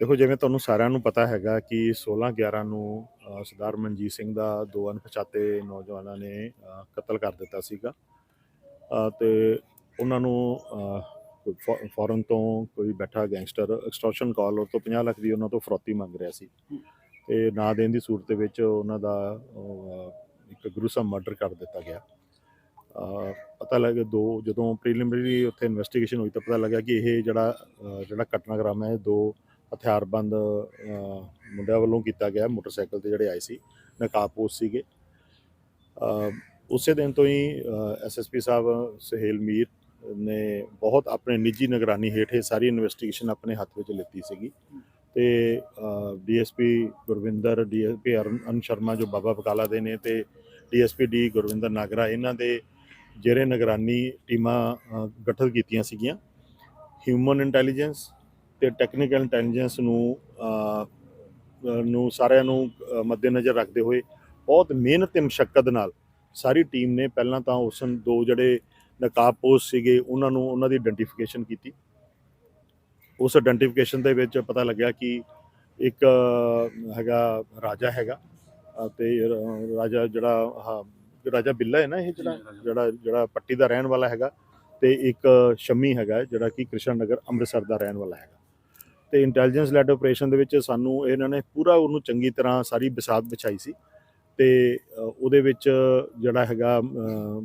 ਦੇਖੋ ਜਿਵੇਂ ਤੁਹਾਨੂੰ ਸਾਰਿਆਂ ਨੂੰ ਪਤਾ ਹੈਗਾ ਕਿ 16 11 ਨੂੰ ਸਰਦਾਰ ਮਨਜੀਤ ਸਿੰਘ ਦਾ ਦੋ ਅਣਪਛਾਤੇ ਨੌਜਵਾਨਾਂ ਨੇ ਕਤਲ ਕਰ ਦਿੱਤਾ ਸੀਗਾ। ਅ, ਤੇ ਉਹਨਾਂ ਨੂੰ ਫੋਰਨ ਤੋਂ ਕੋਈ ਬੈਠਾ ਗੈਂਗਸਟਰ ਐਕਸਟੋਰਸ਼ਨ ਕਾਲ ਉਹ ਤੋਂ 50 ਲੱਖ ਦੀ ਉਹਨਾਂ ਤੋਂ ਫਰੋਤੀ ਮੰਗ ਰਿਹਾ ਸੀ। ਤੇ ਨਾ ਦੇਣ ਦੀ ਸੂਰਤ ਵਿੱਚ ਉਹਨਾਂ ਦਾ ਅ, ਇੱਕ ਗਰੂਸਮ ਮਰਡਰ ਕਰ ਦਿੱਤਾ ਗਿਆ। ਅ, ਪਤਾ ਲੱਗਾ ਦੋ ਜਦੋਂ ਪ੍ਰੀਲਿਮਿਨਰੀ ਉੱਥੇ ਇਨਵੈਸਟੀਗੇਸ਼ਨ ਹੋਈ ਤਾਂ ਪਤਾ ਲੱਗਾ ਕਿ ਇਹ ਜਿਹੜਾ ਜਿਹੜਾ ਘਟਨਾਕ੍ਰਮ ਹੈ ਇਹ ਦੋ ਹਥਿਆਰਬੰਦ ਮੁੰਡਿਆਂ ਵੱਲੋਂ ਕੀਤਾ ਗਿਆ ਮੋਟਰਸਾਈਕਲ ਤੇ ਜਿਹੜੇ ਆਏ ਸੀ, ਨਕਾਬਪੋਸ਼ ਸੀਗੇ। ਉਸੇ ਦਿਨ ਤੋਂ ਹੀ ਐਸਐਸਪੀ ਸਾਹਿਬ, ਸਹੇਲ ਮੀਰ ਨੇ ਬਹੁਤ ਆਪਣੇ ਨਿੱਜੀ ਨਿਗਰਾਨੀ ਹੇਠ ਇਹ ਸਾਰੀ ਇਨਵੈਸਟੀਗੇਸ਼ਨ ਆਪਣੇ ਹੱਥ ਵਿੱਚ ਲਿੱਤੀ ਸੀਗੀ। ਤੇ ਡੀਐਸਪੀ ਗੁਰਵਿੰਦਰ, ਡੀਐਸਪੀ ਅਰਨ ਸ਼ਰਮਾ ਜੋ ਬਾਬਾ ਬਕਾਲਾ ਦੇ ਨੇ ਤੇ ਡੀਐਸਪੀ ਡੀ ਗੁਰਵਿੰਦਰ ਨਾਗਰਾ, ਇਹਨਾਂ ਦੇ ਜਿਹੜੇ ਨਿਗਰਾਨੀ ਟੀਮਾਂ ਗਠਿਤ ਕੀਤੀਆਂ ਸੀਗੀਆਂ। ਹਿਊਮਨ ਇੰਟੈਲੀਜੈਂਸ ਤੇ ਟੈਕਨੀਕਲ ਇੰਟੈਲੀਜੈਂਸ ਨੂੰ ਨੂੰ ਸਾਰਿਆਂ ਨੂੰ ਮੱਦੇਨਜ਼ਰ ਰੱਖਦੇ ਹੋਏ ਬਹੁਤ ਮਿਹਨਤ ਤੇ ਮੁਸ਼ਕਲ ਨਾਲ ਸਾਰੀ ਟੀਮ ਨੇ ਪਹਿਲਾਂ ਤਾਂ ਉਸ ਦੋ ਜਿਹੜੇ ਨਕਾਬਪੋਸ਼ ਸੀਗੇ ਉਹਨਾਂ ਨੂੰ ਉਹਨਾਂ ਦੀ ਆਇਡੈਂਟੀਫਿਕੇਸ਼ਨ ਕੀਤੀ। ਉਸ ਆਇਡੈਂਟੀਫਿਕੇਸ਼ਨ ਦੇ ਵਿੱਚ ਪਤਾ ਲੱਗਿਆ ਕਿ ਇੱਕ ਹੈਗਾ ਰਾਜਾ ਹੈਗਾ ਤੇ ਰਾਜਾ ਜਿਹੜਾ ਰਾਜਾ ਬਿੱਲਾ ਹੈ ਨਾ ਇਹ ਜਿਹੜਾ ਜਿਹੜਾ ਜਿਹੜਾ ਪੱਟੀ ਦਾ ਰਹਿਣ ਵਾਲਾ ਹੈਗਾ ਤੇ ਇੱਕ ਸ਼ਮੀ ਹੈਗਾ ਜਿਹੜਾ ਕਿ ਕ੍ਰਿਸ਼ਨ ਨਗਰ ਅੰਮ੍ਰਿਤਸਰ ਦਾ ਰਹਿਣ ਵਾਲਾ ਹੈਗਾ। ਤੇ ਇੰਟੈਲੀਜੈਂਸ ਲੈਡ ਆਪਰੇਸ਼ਨ ਦੇ ਵਿੱਚ ਸਾਨੂੰ ਇਹਨਾਂ ਨੇ ਪੂਰਾ ਉਹਨੂੰ ਚੰਗੀ ਤਰ੍ਹਾਂ ਸਾਰੀ ਬਿਸਾਤ ਵਿਛਾਈ ਸੀ। ਤੇ ਉਹਦੇ ਵਿੱਚ ਜਿਹੜਾ ਹੈਗਾ ਅ,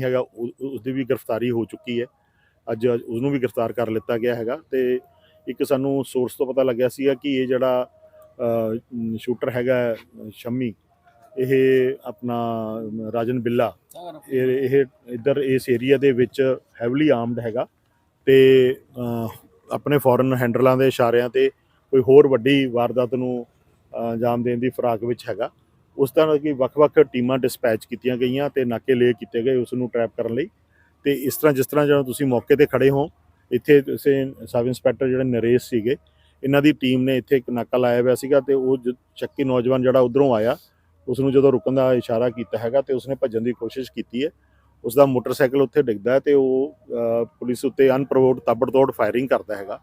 ਹੈਗਾ ਉਹ- ਉਸਦੀ ਵੀ ਗ੍ਰਿਫਤਾਰੀ ਹੋ ਚੁੱਕੀ ਹੈ। ਅੱਜ ਉਹਨੂੰ ਵੀ ਗ੍ਰਿਫਤਾਰ ਕਰ ਲਿੱਤਾ ਗਿਆ ਹੈਗਾ ਤੇ ਇੱਕ ਸਾਨੂੰ ਸੋਰਸ ਤੋਂ ਪਤਾ ਲੱਗਿਆ ਸੀਗਾ ਕਿ ਇਹ ਜਿਹੜਾ ਸ਼ੂਟਰ ਹੈਗਾ ਅ, ਇਹ ਆਪਣਾ ਰਾਜਨ ਬਿੱਲਾ ਇਹ ਇਹ ਇੱਧਰ ਇਸ ਏਰੀਆ ਦੇ ਵਿੱਚ ਹੈਵਲੀ ਆਰਮਡ ਹੈਗਾ ਤੇ ਆਪਣੇ ਫੋਰਨ ਹੈਂਡਲਾਂ ਦੇ ਇਸ਼ਾਰਿਆਂ ਤੇ ਕੋਈ ਹੋਰ ਵੱਡੀ ਵਾਰਦਾਤ ਨੂੰ ਅੰਜਾਮ ਦੇਣ ਦੀ ਫਰਾਕ ਵਿੱਚ ਹੈਗਾ। ਉਸ ਤਰ੍ਹਾਂ ਕਿ ਵੱਖ-ਵੱਖ ਟੀਮਾਂ ਡਿਸਪੈਚ ਕੀਤੀਆਂ ਗਈਆਂ ਤੇ ਨਾਕੇ ਲੇ ਕੀਤੇ ਗਏ ਉਸ ਨੂੰ ਟਰੈਪ ਕਰਨ ਲਈ। ਤੇ ਇਸ ਤਰ੍ਹਾਂ ਜਿਸ ਤਰ੍ਹਾਂ ਜਦੋਂ ਤੁਸੀਂ ਮੌਕੇ ਤੇ ਖੜੇ ਹੋ, ਇੱਥੇ ਤੁਸੀਂ ਸਬ ਇੰਸਪੈਕਟਰ ਜਿਹੜੇ ਨਰੇਸ਼ ਸੀਗੇ, ਇਹਨਾਂ ਦੀ ਟੀਮ ਨੇ ਇੱਥੇ ਇੱਕ ਨਾਕਾ ਲਾਇਆ ਹੋਇਆ ਸੀਗਾ ਤੇ ਉਹ ਜ- ਚੱਕੀ ਨੌਜਵਾਨ ਜਿਹੜਾ ਉਧਰੋਂ ਆਇਆ, ਉਸ ਨੂੰ ਜਦੋਂ ਰੁਕਣ ਦਾ ਇਸ਼ਾਰਾ ਕੀਤਾ ਹੈਗਾ ਤੇ ਉਸਨੇ ਭੱਜਣ ਦੀ ਕੋਸ਼ਿਸ਼ ਕੀਤੀ ਹੈ। ਉਸ ਦਾ ਮੋਟਰਸਾਈਕਲ ਉੱਥੇ ਡਿੱਗਦਾ ਹੈ ਤੇ ਉਹ ਪੁਲਿਸ ਉੱਤੇ ਅਨਪ੍ਰੋਵੋਕਡ ਤਾਬੜਤੋੜ ਫਾਇਰਿੰਗ ਕਰਦਾ ਹੈਗਾ।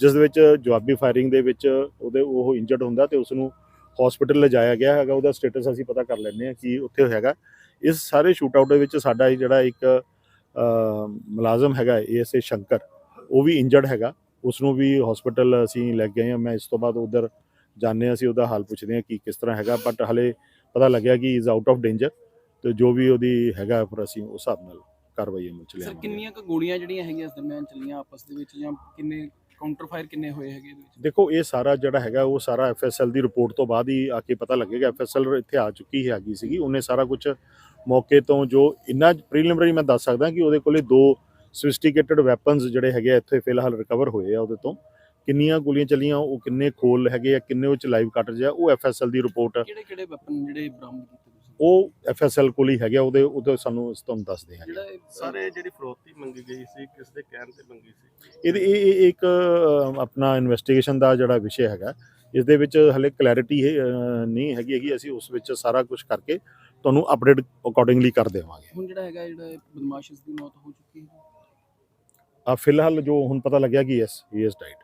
ਜਿਸ ਦੇ ਵਿੱਚ ਜਵਾਬੀ ਫਾਇਰਿੰਗ ਦੇ ਵਿੱਚ ਉਹਦੇ, ਉਹ ਇੰਜਰਡ ਹੁੰਦਾ ਤੇ ਉਸ ਨੂੰ ਹਸਪੀਟਲ ਲਿਜਾਇਆ ਗਿਆ ਹੈਗਾ। ਉਹਦਾ ਸਟੇਟਸ ਅਸੀਂ ਪਤਾ ਕਰ ਲੈਂਦੇ ਹਾਂ ਕਿ ਉੱਥੇ ਹੈਗਾ। ਇਸ ਸਾਰੇ ਸ਼ੂਟ ਆਊਟ ਦੇ ਵਿੱਚ ਸਾਡਾ ਜਿਹੜਾ ਇੱਕ ਮੁਲਾਜ਼ਮ ਹੈਗਾ ਏਐਸਏ ਸ਼ੰਕਰ, ਉਹ ਵੀ ਇੰਜਰਡ ਹੈਗਾ। ਉਸ ਨੂੰ ਵੀ ਹਸਪੀਟਲ ਅਸੀਂ ਲੈ ਕੇ ਗਏ ਹਾਂ। ਮੈਂ ਇਸ ਤੋਂ ਬਾਅਦ ਉਧਰ ਜਾਣਦੇ ਹਾਂ, ਅਸੀਂ ਉਹਦਾ ਹਾਲ ਪੁੱਛਦੇ ਹਾਂ ਕਿ ਕਿਸ ਤਰ੍ਹਾਂ ਹੈਗਾ। ਬਟ ਹਲੇ ਪਤਾ ਲੱਗਿਆ ਕਿ ਇਜ਼ ਆਊਟ ਆਫ ਡੇਂਜਰ ਤੇ ਜੋ ਵੀ ਉਹਦੀ ਹੈਗਾ ਫਿਰ ਅਸੀਂ ਉਸ ਹਿਸਾਬ ਨਾਲ ਕਾਰਵਾਈ ਅਮਲ ਚ ਸਰ ਲਿਆਵਾਂਗੇ। ਕਿੰਨੀਆਂ ਕੁ ਗੋਲੀਆਂ ਜਿਹੜੀਆਂ ਹੈਗੀਆਂ ਇਸ ਦਰਮਿਆਨ ਚੱਲੀਆਂ ਆਪਸ ਦੇ ਵਿੱਚ ਜਾਂ ਕਿੰਨੇ ਕਾਊਂਟਰ ਫਾਇਰ ਕਿੰਨੇ ਹੋਏ ਹੈਗੇ ਇਹਦੇ ਵਿੱਚ? ਦੇਖੋ ਇਹ ਸਾਰਾ ਜਿਹੜਾ ਹੈਗਾ ਉਹ ਸਾਰਾ ਐਫਐਸਐਲ ਦੀ ਰਿਪੋਰਟ ਤੋਂ ਬਾਅਦ ਹੀ ਆ ਕੇ ਪਤਾ ਲੱਗੇਗਾ। ਐਫਐਸਐਲ ਇੱਥੇ ਆ ਚੁੱਕੀ ਹੈਗੀ ਸੀਗੀ। ਉਹਨੇ ਸਾਰਾ ਕੁਝ ਮੌਕੇ ਤੋਂ ਜੋ ਇੰਨਾ ਪ੍ਰੀਲਿਮਿਨਰੀ ਮੈਂ ਦੱਸ ਸਕਦਾ ਕਿ ਉਹਦੇ ਕੋਲੇ ਦੋ ਸਫਿਸਟੀਕੇਟਡ ਵੈਪਨਸ ਜਿਹੜੇ ਹੈਗੇ ਆ ਇੱਥੇ ਫਿਲਹਾਲ ਰਿਕਵਰ ਹੋਏ ਆ ਉਹਦੇ ਤੋਂ। ਕਿੰਨੀਆਂ ਗੋਲੀਆਂ ਚੱਲੀਆਂ ਉਹ ਕਿੰਨੇ ਖੋਲ ਹੈਗੇ ਆ ਕਿੰਨੇ ਉਹ ਚ ਲਾਈਵ ਕੱਟ ਆ ਉਹ ਐਫਐਸਐਲ ਦੀ ਰਿਪੋਰਟ ਕਿਹੜੇ ਕਿਹੜੇ ਵੈਪਨ ਜਿਹੜੇ ਬਰਾਮਦ ਕੀਤੇ ਉਹ ਐਫਐਸਐਲ ਕੋਲ ਹੀ ਹੈਗੇ ਆ, ਉਹਦੇ ਉਹਦੇ ਸਾਨੂੰ ਤੁਹਾਨੂੰ ਦੱਸਦੇ ਹਾਂ ਜਿਹੜਾ ਸਾਰੇ ਜਿਹੜੀ ਫਰੋਤੀ ਮੰਗੀ ਗਈ ਸੀ ਕਿਸ ਦੇ ਕਹਿਣ ਤੇ ਮੰਗੀ ਸੀ? ਇਹਦੇ ਇਹ ਇਹ ਇੱਕ ਆਪਣਾ ਇਨਵੈਸਟੀਗੇਸ਼ਨ ਦਾ ਜਿਹੜਾ ਵਿਸ਼ੇ ਹੈਗਾ ਇਸ ਦੇ ਵਿੱਚ ਹਲੇ ਕਲੈਰਿਟੀ ਨਹੀਂ ਹੈਗੀ ਹੈਗੀ। ਅਸੀਂ ਉਸ ਵਿੱਚ ਸਾਰਾ ਕੁਝ ਕਰਕੇ ਤੁਹਾਨੂੰ ਅਪਡੇਟ ਅਕੋਰਡਿੰਗਲੀ ਕਰ ਦੇਵਾਂਗੇ। ਹੁਣ ਜਿਹੜਾ ਹੈਗਾ ਜਿਹੜਾ ਬਦਮਾਸ਼ ਇਸ ਦੀ ਮੌਤ ਹੋ ਚੁੱਕੀ ਹੈ? ਆ ਫਿਲਹਾਲ ਜੋ ਹੁਣ ਪਤਾ ਲੱਗਿਆ ਕਿ ਯੈਸ ਹੀ ਇਜ਼ ਡਾਈਡ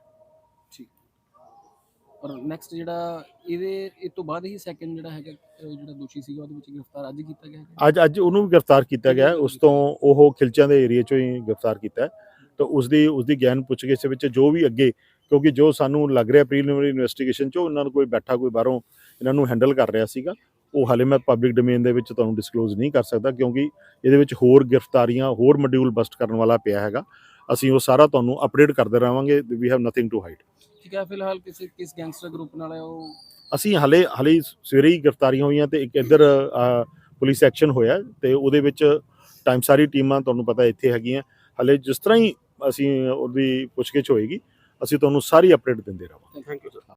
ਔਰ ਨੈਕਸਟ ਜਿਹੜਾ ਇਹਦੇ ਇਹ ਤੋਂ ਬਾਅਦ ਹੀ ਸੈਕੰਡ ਜਿਹੜਾ ਹੈਗਾ ਅਹ ਜਿਹੜਾ ਦੋਸ਼ੀ ਸੀਗਾ ਉਹਦੇ ਵਿੱਚ ਗ੍ਰਿਫਤਾਰ ਅੱਜ ਕੀਤਾ ਗਿਆ ਹੈਗਾ। ਅੱਜ ਅੱਜ ਉਹਨੂੰ ਵੀ ਗ੍ਰਿਫਤਾਰ ਕੀਤਾ ਗਿਆ। ਹੈ। ਉਸ ਤੋਂ ਉਹ ਖਿਲਚਿਆਂ ਦੇ ਏਰੀਆ ਚੋਂ ਹੀ ਗ੍ਰਿਫਤਾਰ ਕੀਤਾ ਹੈ। ਤਾਂ ਉਸ ਦੀ ਉਸ ਦੀ ਗਿਆਨ ਪੁੱਛਗਿੱਛ ਦੇ ਵਿੱਚ ਜੋ ਵੀ ਅੱਗੇ ਕਿਉਂਕਿ ਜੋ ਸਾਨੂੰ ਲੱਗ ਰਿਹਾ ਪ੍ਰੀਲਿਮਿਨਰੀ ਇਨਵੈਸਟੀਗੇਸ਼ਨ ਚੋਂ ਉਹਨਾਂ ਨੂੰ ਕੋਈ ਬੈਠਾ ਕੋਈ ਬਾਹਰੋਂ ਇਹਨਾਂ ਨੂੰ ਹੈਂਡਲ ਕਰ ਰਿਹਾ ਸੀਗਾ। ਉਹ ਹਾਲੇ ਮੈਂ ਪਬਲਿਕ ਡੋਮੇਨ ਦੇ ਵਿੱਚ ਤੁਹਾਨੂੰ ਡਿਸਕਲੋਜ਼ ਨਹੀਂ ਕਰ ਸਕਦਾ ਕਿਉਂਕਿ ਇਹਦੇ ਵਿੱਚ ਹੋਰ ਗ੍ਰਿਫਤਾਰੀਆਂ ਹੋਰ ਮੋਡਿਊਲ ਬਸਟ ਕਰਨ ਵਾਲਾ ਪਿਆ ਹੈਗਾ। ਅਸੀਂ ਉਹ ਸਾਰਾ ਤੁਹਾਨੂੰ ਅਪਡੇਟ ਕਰਦੇ ਰਹਾਂਗੇ। We have nothing to hide ਹੈ ਫਿਲਹਾਲ ਕਿਸੇ ਕਿਸ ਗੈਂਗਸਟਰ ਗਰੁੱਪ ਨਾਲ ਹੈ ਉਹ? ਅਸੀਂ ਹਲੇ ਹਲੇ ਸਵੇਰੇ ਹੀ ਗ੍ਰਿਫਤਾਰੀਆਂ ਹੋਈਆਂ ਤੇ ਇੱਕ ਇੱਧਰ ਪੁਲਿਸ ਐਕਸ਼ਨ ਹੋਇਆ ਤੇ ਉਹਦੇ ਵਿੱਚ ਟਾਈਮ ਸਾਰੀ ਟੀਮਾਂ ਤੁਹਾਨੂੰ ਪਤਾ ਇੱਥੇ ਹੈਗੀਆਂ। ਹਲੇ ਜਿਸ ਤਰ੍ਹਾਂ ਹੀ ਅਸੀਂ ਉਹਦੀ ਪੁੱਛਗਿੱਛ ਹੋਏਗੀ ਅਸੀਂ ਤੁਹਾਨੂੰ ਸਾਰੀ ਅਪਡੇਟ ਦਿੰਦੇ ਰਹਾਂਗੇ। Thank you sir